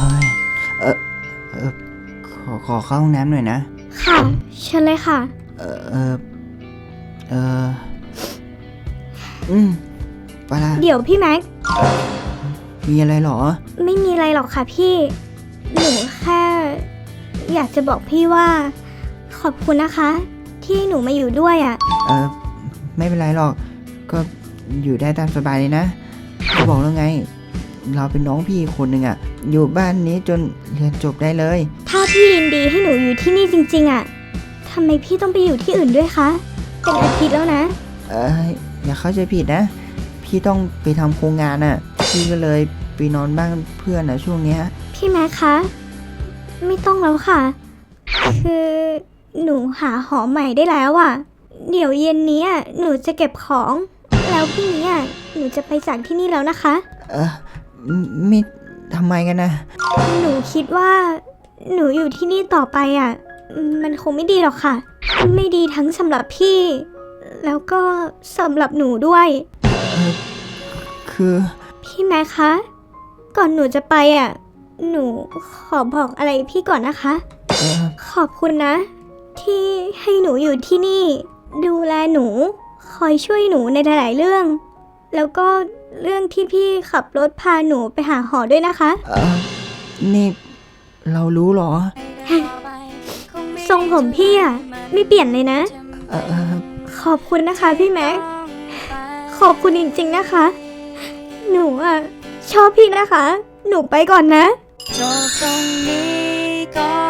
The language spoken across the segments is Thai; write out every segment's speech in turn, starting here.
เฮ้ยเออเออขอขอเข้าห้องน้ำหน่อยนะ ค่ะ เชิญเลยค่ะ เออเออเอออืมไปละเดี๋ยวพี่แม็ก มีอะไรเหรอ ไม่มีอะไรหรอกค่ะพี่ หนูแค่ อยากจะบอกพี่ว่า ขอบคุณนะคะ ที่หนูมาอยู่ด้วยอะ่ะ เออไม่เป็นไรหรอก ก็อยู่ได้ตามสบายเลยนะก็บอกแล้วไง เราเป็นน้องพี่อีกคนหนึ่งอะ อยู่บ้านนี้จนเรียนจบได้เลย ถ้าพี่ยินดีให้หนูอยู่ที่นี่จริงๆอะ่ะทำไมพี่ต้องไปอยู่ที่อื่นด้วยคะ เป็นอาทิตย์แล้วนะ เอออย่าเข้าใจผิดนะ พี่ต้องไปทำโครงงานอะพี่ก็เลยไปนอนบ้านเพื่อนอะช่วงเนี้ย พี่แม็กคะ ไม่ต้องแล้วค่ะ คือหนูหาหอใหม่ได้แล้วอะ่ะเดี๋ยวเย็นนี้อะหนูจะเก็บของ แล้วพรุ่งนี้อะหนูจะไปจากที่นี่แล้วนะคะ เออไม่ไม่ ทำไมกันนะ หนูคิดว่า หนูอยู่ที่นี่ต่อไปอะ มันคงไม่ดีหรอกค่ะ ไม่ดีทั้งสำหรับพี่ แล้วก็สำหรับหนูด้วย คือ พี่แม่คะ ก่อนหนูจะไปอะ หนูขอบอกอะไรพี่ก่อนนะคะเออขอบคุณนะ ที่ให้หนูอยู่ที่นี่ ดูแลหนู คอยช่วยหนูในหลายๆเรื่อง แล้วก็เรื่องที่พี่ขับรถพาหนูไปหาหอด้วยนะคะ เออนี่ เรารู้เหรอ ทรงผมพี่อะไม่เปลี่ยนเลยนะ เออเออขอบคุณนะคะพี่แม็ก ขอบคุณจริงๆนะคะ หนูอะชอบพี่นะคะ หนูไปก่อนนะ จบตรงนี้ก็ค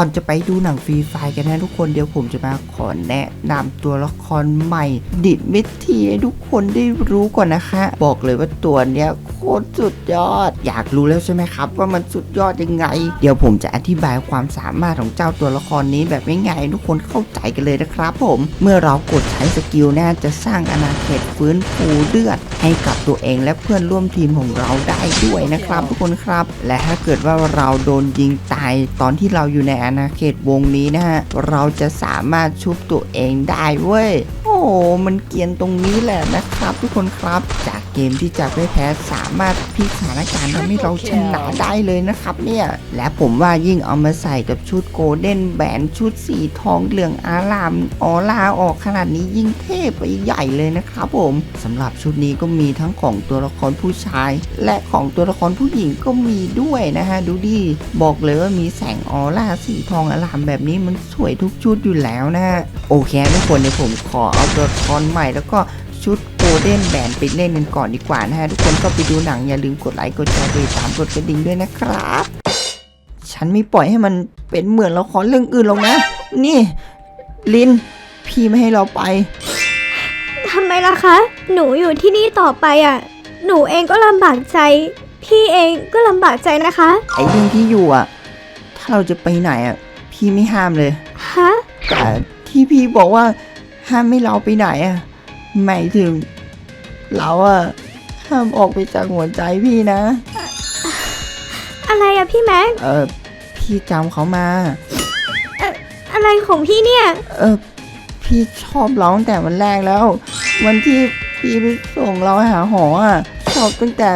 ก่อนจะไปดูหนังฟรีไฟล์กันนะทุกคนเดี๋ยวผมจะมาขอแนะนำตัวละครใหม่ ดิดมิทีให้ทุกคนได้รู้ก่อนนะคะ บอกเลยว่าตัวเนี้ย โคตรสุดยอด อยากรู้แล้วใช่ไหมครับ ว่ามันสุดยอดยังไง เดี๋ยวผมจะอธิบายความสามารถของเจ้าตัวละครนี้แบบง่ายๆให้ทุกคนเข้าใจกันเลยนะครับ ผม เมื่อเรากดใช้สกิลเน่าจะสร้างอาณาเขตฟื้นฟูเลือด ให้กับตัวเองและเพื่อนร่วมทีมของเราได้ด้วยนะครับ ทุกคนครับ และถ้าเกิดว่าเราโดนยิงตายตอนที่เราอยู่ในอาณาเขตวงนี้นะฮะเราจะสามารถชุบตัวเองได้เว้ยโอ้โห มันเกียนตรงนี้แหละนะครับ ทุกคนครับจากเกมที่จะไม่แพ้สามารถพลิกสถานการณ์ทำให้เราชนะได้เลยนะครับเนี่ยและผมว่ายิ่งเอามาใส่กับชุดโกลเด้นแบนชุดสีทองเหลืองอารามออร่าออกขนาดนี้ยิ่งเท่ไปใหญ่เลยนะครับผมสำหรับชุดนี้ก็มีทั้งของตัวละครผู้ชาย และของตัวละครผู้หญิงก็มีด้วยนะฮะดูดิบอกเลยว่ามีแสงออร่าสีทองอารามแบบนี้มันสวยทุกชุดอยู่แล้วนะฮะโอเคทุกคนเดี๋ยวผมขอเอาตัวละครใหม่แล้วก็ชุดโกลเด้นแบนไปเล่นกันก่อนดีกว่านะฮะ ทุกคนก็ไปดูหนังอย่าลืมกดไลค์กดแชร์กดติดตามกดกระดิ่งด้วยนะครับ ฉันไม่ปล่อยให้มันเป็นเหมือนละครเรื่องอื่นหรอกนะ นี่ ลิน พี่ไม่ให้เราไปทำไมล่ะคะ หนูอยู่ที่นี่ต่อไปอะ หนูเองก็ลำบากใจ พี่เองก็ลำบากใจนะคะ ไอ้เรื่องที่อยู่อะ ถ้าเราจะไปไหนอะ พี่ไม่ห้ามเลย ฮะ แต่ที่พี่บอกว่า ห้ามไม่เราไปไหนอะหมายถึง เราอะห้ามออกไปจากหัวใจพี่นะ อะไรอะพี่แม็ก เออพี่จำเขามา อะไรของพี่เนี่ย เออพี่ชอบเราตั้งแต่วันแรกแล้ว วันที่พี่ไปส่งเราหาหออะชอบตั้งแต่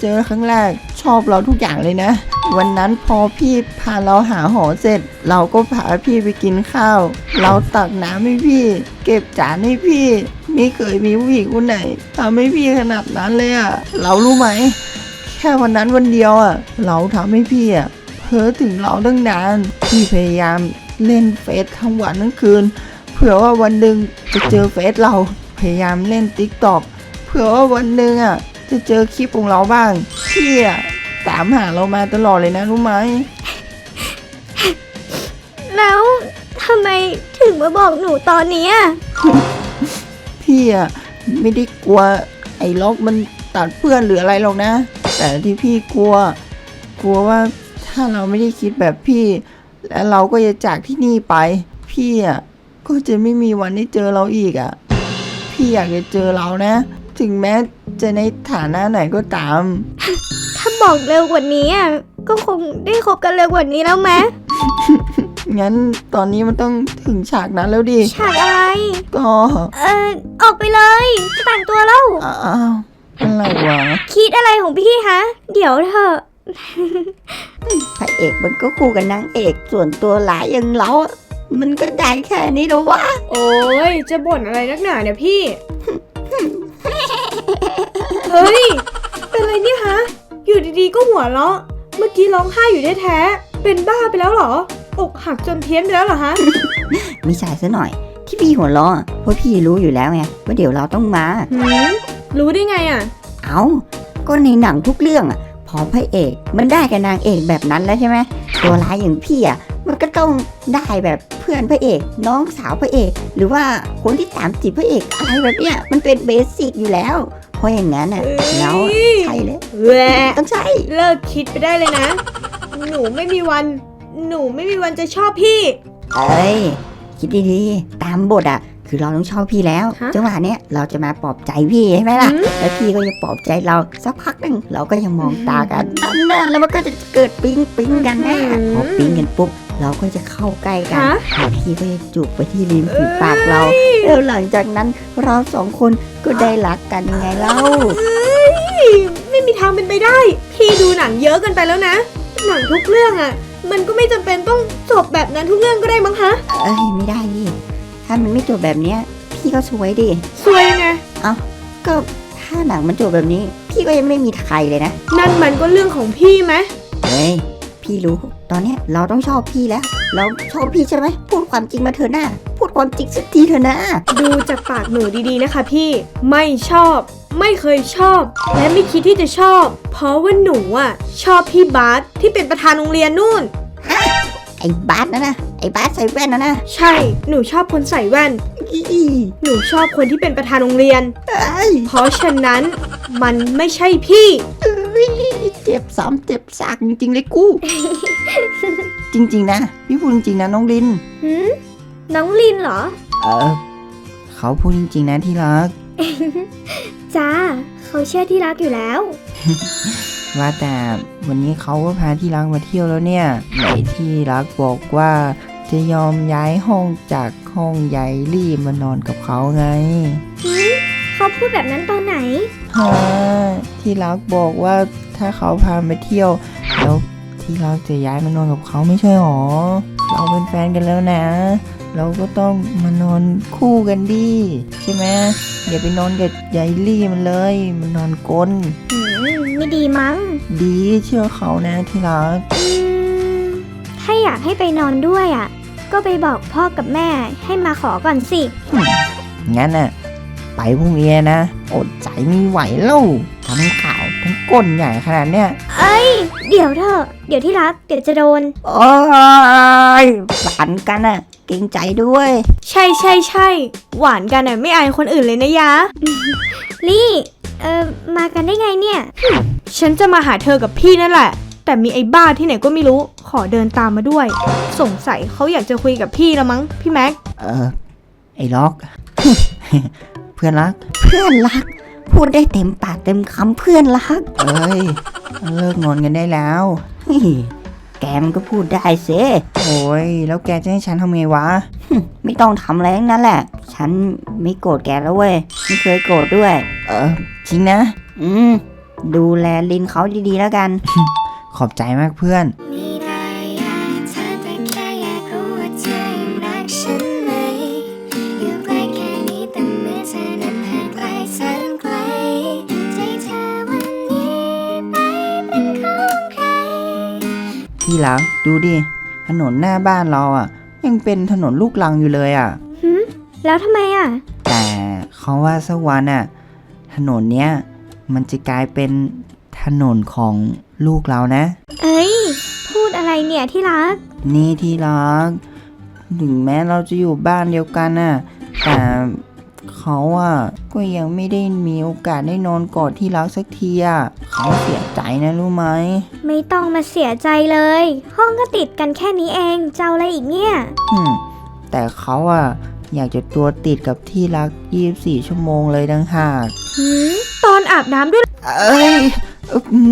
เจอครั้งแรกชอบเราทุกอย่างเลยนะ วันนั้นพอพี่พาเราหาหอเสร็จ เราก็พาพี่ไปกินข้าว เราตักน้ำให้พี่ เก็บจานให้พี่ ไม่เคยมีผู้หญิงคนไหนทำให้พี่ขนาดนั้นเลยอะเรารู้ไหม แค่วันนั้นวันเดียวอะเราทำให้พี่อะเพ้อถึงเราตั้งนานพี่พยายามเล่นเฟซทั้งวันทั้งคืน เผื่อว่าวันหนึ่งจะเจอเฟซเราพยายามเล่นติ๊กต็อกเผื่อว่าวันหนึ่งอะจะเจอคลิปของเราบ้างพี่อะ ตามหาเรามาตลอดเลยนะรู้ไหม แล้วทำไมถึงมาบอกหนูตอนนี้อะพี่อะไม่ได้กลัวไอ้ล็อกมันตัดเพื่อนหรืออะไรหรอกนะ แต่ที่พี่กลัว กลัวว่าถ้าเราไม่ได้คิดแบบพี่ และเราก็จะจากที่นี่ไป พี่อะก็จะไม่มีวันได้เจอเราอีกอะพี่อยากจะเจอเรานะ ถึงแม้จะในฐานะไหนก็ตาม ถ้าบอกเร็วกว่านี้อะก็คงได้คบกันเร็วกว่านี้แล้วไหมงั้นตอนนี้มันต้องถึงฉากนั้นแล้วดิฉากอะไร ก็เออออกไปเลยจะแต่งตัวแล้วอ้าวอะไรวะคิดอะไรของพี่ฮะ เดี๋ยวเถอะพระเอกมันก็คู่กับนางเอกส่วนตัวหลายอย่างเราอะมันก็ได้แค่นี้แล้ววะ โอ้ยจะบ่นอะไรนักหนาเนี่ยพี่ เฮ้ย ดีๆก็หัวเราะ เมื่อกี้ร้องไห้อยู่แท้ๆเป็นบ้าไปแล้วเหรอ อกหักจนเพี้ยนไปแล้วเหรอฮะ ไม่ใช่ซะหน่อย ที่พี่หัวเราะอะเพราะพี่รู้อยู่แล้วไงว่าเดี๋ยวเราต้องมา หืมรู้ได้ไงอะ เอาก็ในหนังทุกเรื่องอะพอพระเอกมันได้กับนางเอกแบบนั้นแล้วใช่ไหมตัวร้ายอย่างพี่อะมันก็ต้องได้แบบเพื่อนพระเอก น้องสาวพระเอก หรือว่าคนที่ตามจีบพระเอกอะไรแบบเนี้ยมันเป็นเบสิกอยู่แล้ว เพราะอย่างนั้นอะเอ้ยแล้วใช่เลยแหวะต้องใช่เลิกคิดไปได้เลยนะ หนูไม่มีวัน หนูไม่มีวันจะชอบพี่เอ้ยคิดดีๆ ตามบทอะคือเราต้องชอบพี่แล้วฮะจังหวะเนี้ยเราจะมาปลอบใจพี่ใช่ไหมล่ะหืมแล้วพี่ก็จะปลอบใจเราสักพักหนึ่งเราก็ยังมองตากันนั่นๆแล้วมันก็จะเกิดปิ๊งปิ๊งกันนะพอปิ๊งกันปุ๊บ เราก็จะเข้าใกล้กันฮะแล้วพี่ก็จะจูบไปที่ริมฝีปากเรา แล้วหลังจากนั้นเราสองคนก็ได้รักกันยังไงเล่าไม่มีทางเป็นไปได้ พี่ดูหนังเยอะเกันไปแล้วนะ หนังทุกเรื่องอะมันก็ไม่จำเป็นต้องจบแบบนั้นทุกเรื่องก็ได้มั้งฮะเอ้ยไม่ได้ดิถ้ามันไม่จบแบบเนี้ย พี่ก็สวยดิสวยยังไงก็ถ้าหนังมันจบแบบนี้ พี่ก็ยังไม่มีใครเลยนะ นั่นมันก็เรื่องของพี่ไหมเฮ้ย พี่รู้ ตอนเนี้ยเราต้องชอบพี่แล้ว เราชอบพี่ใช่ไหมพูดความจริงมาเถอะนะพูดความจริงสักทีเถอะนะ ดูจากปากหนูดีๆนะคะพี่ไม่ชอบ ไม่เคยชอบ และไม่คิดที่จะชอบ เพราะว่าหนูอะชอบพี่บาสที่เป็นประธานโรงเรียนนู่น ไอ้บาสนะนะไอ้บาสใส่แว่นนะนะใช่ หนูชอบคนใส่แว่น อีอีหนูชอบคนที่เป็นประธานโรงเรียน เอ้ยเพราะฉะนั้นมันไม่ใช่พี่ เจ็บซ้ำเจ็บซากจริงๆเลยกู จริง ๆ นะ พี่พูดจริงๆนะน้องลิน หืมน้องลินเหรอ เออ เขาพูดจริง ๆ นะที่รัก จ้า เขาเชื่อที่รักอยู่แล้ว ว่าแต่วันนี้เขาก็พาที่รักมาเที่ยวแล้วเนี่ยไหนที่รักบอกว่าจะยอมย้ายห้องจากห้องยายลี่มานอนกับเขาไง เขาพูดแบบนั้นตอนไหน ฮะที่รักบอกว่าถ้าเขาพามาเที่ยวแล้วที่รักจะย้ายมานอนกับเขาไม่ใช่หรอ เราเป็นแฟนกันแล้วนะ เราก็ต้องมานอนคู่กันดิใช่ไหมอย่าไปนอนกับยายลี่มันเลยมันนอนกลนหืมไม่ดีมั้ง ดีเชื่อเขานะที่รัก อืม ถ้าอยากให้ไปนอนด้วยอะ ก็ไปบอกพ่อกับแม่ให้มาขอก่อนสิ งั้นน่ะ ไปพรุ่งนี้นะ อดใจไม่ไหวแล้วทั้งข่าวทั้งก้นใหญ่ขนาดเนี้ยเอ้ย เดี๋ยวเถอะเดี๋ยวที่รัก เดี๋ยวจะโดน โอ้ยฝันกันอะเกรงใจด้วย ใช่ใช่ใช่หวานกันอะไม่อายคนอื่นเลยนะยะ ลี่เออมากันได้ไงเนี่ย ฉันจะมาหาเธอกับพี่นั่นแหละ แต่มีไอ้บ้าที่ไหนก็ไม่รู้ ขอเดินตามมาด้วย สงสัยเขาอยากจะคุยกับพี่แล้วมั้ง พี่แม็ก เออ ไอ้ล็อก เพื่อนรัก เพื่อนรัก พูดได้เต็มปากเต็มคำเพื่อนรัก เอ้ย เลิกงอนกันได้แล้วเฮ้ยแกมันก็พูดได้เซโอ้ย แล้วแกจะให้ฉันทำไงวะ ไม่ต้องทำอะไรทั้งนั้นแหละ ฉันไม่โกรธแกแล้วเว้ย ไม่เคยโกรธด้วย เออ จริงนะ อืม ดูแลลินเขาดีๆแล้วกัน ขอบใจมากเพื่อน ที่รักดูดิ ถนนหน้าบ้านเราอะ ยังเป็นถนนลูกรังอยู่เลยอะ หืมแล้วทำไมอะ แต่เขาว่าสักวันอะ ถนนเนี้ยมันจะกลายเป็นถนนของลูกเรานะ เอ้ย พูดอะไรเนี่ยที่รัก นี่ที่รัก ถึงแม้เราจะอยู่บ้านเดียวกันน่ะแต่ เขาอะก็ยังไม่ได้มีโอกาสได้นอนกอดที่รักสักทีอะเขาเสียใจนะรู้ไหม ไม่ต้องมาเสียใจเลย ห้องก็ติดกันแค่นี้เองจะเอาอะไรอีกเนี่ย อืมแต่เขาอะอยากจะตัวติดกับที่รัก 24 ชั่วโมงเลยดังหากหืมตอนอาบน้ำด้วย เอ้ยอื้อหื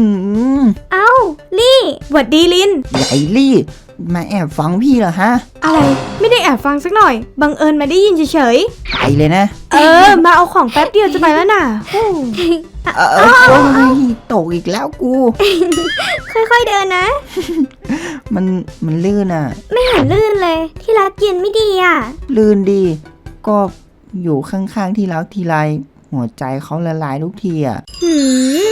อเอ้า ลี่หวัดดีลินใหญ่ลี่ มาแอบฟังพี่เหรอฮะ อะไร ไม่ได้แอบฟังสักหน่อย บังเอิญมาได้ยินเฉยไปเลยนะ ๆ เออ มาเอาของแป๊บเดียวจะไปแล้วน่ะเออเออโอ้ยตกอีกแล้วกู ค่อยๆเดินนะ มันมันลื่นอะ ไม่เห็นลื่นเลย ที่รักเย็นไม่ดีอะ ลื่นดี ก็อยู่ข้างๆที่รักทีไร หัวใจเขาละลายทุกทีอะหื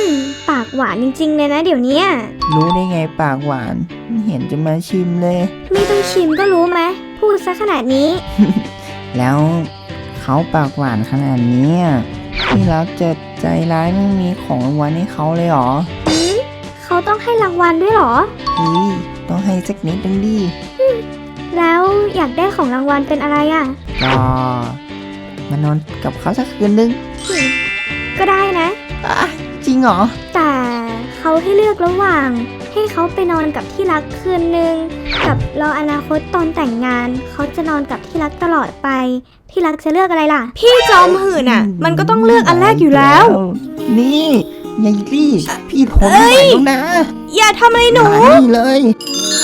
ม ปากหวานจริงๆเลยนะเดี๋ยวเนี้ยรู้ได้ไงปากหวานไม่เห็นจะมาชิมเลย ไม่ต้องชิมก็รู้ไหมพูดซะขนาดนี้ แล้วเขาปากหวานขนาดนี้อะที่รักจะใจร้ายไม่มีของรางวัลให้เขาเลยเหรอหืมเขาต้องให้รางวัลด้วยเหรอเฮ้ยต้องให้สักนิดนึงดิแล้วอยากได้ของรางวัลเป็นอะไรอะ ก็มานอนกับเขาสักคืนนึง ก็ได้นะ อะจริงเหรอ แต่เขาให้เลือกระหว่าง ให้เขาไปนอนกับที่รักคืนนึง กับรออนาคตตอนแต่งงาน เขาจะนอนกับที่รักตลอดไป ที่รักจะเลือกอะไรล่ะ พี่จอมหื่นอะ มันก็ต้องเลือกอันแรกอยู่แล้ว นี่ยายลี่พี่ทนไม่ไหวแล้วนะอย่าทำอะไรหนู มานี่เลย「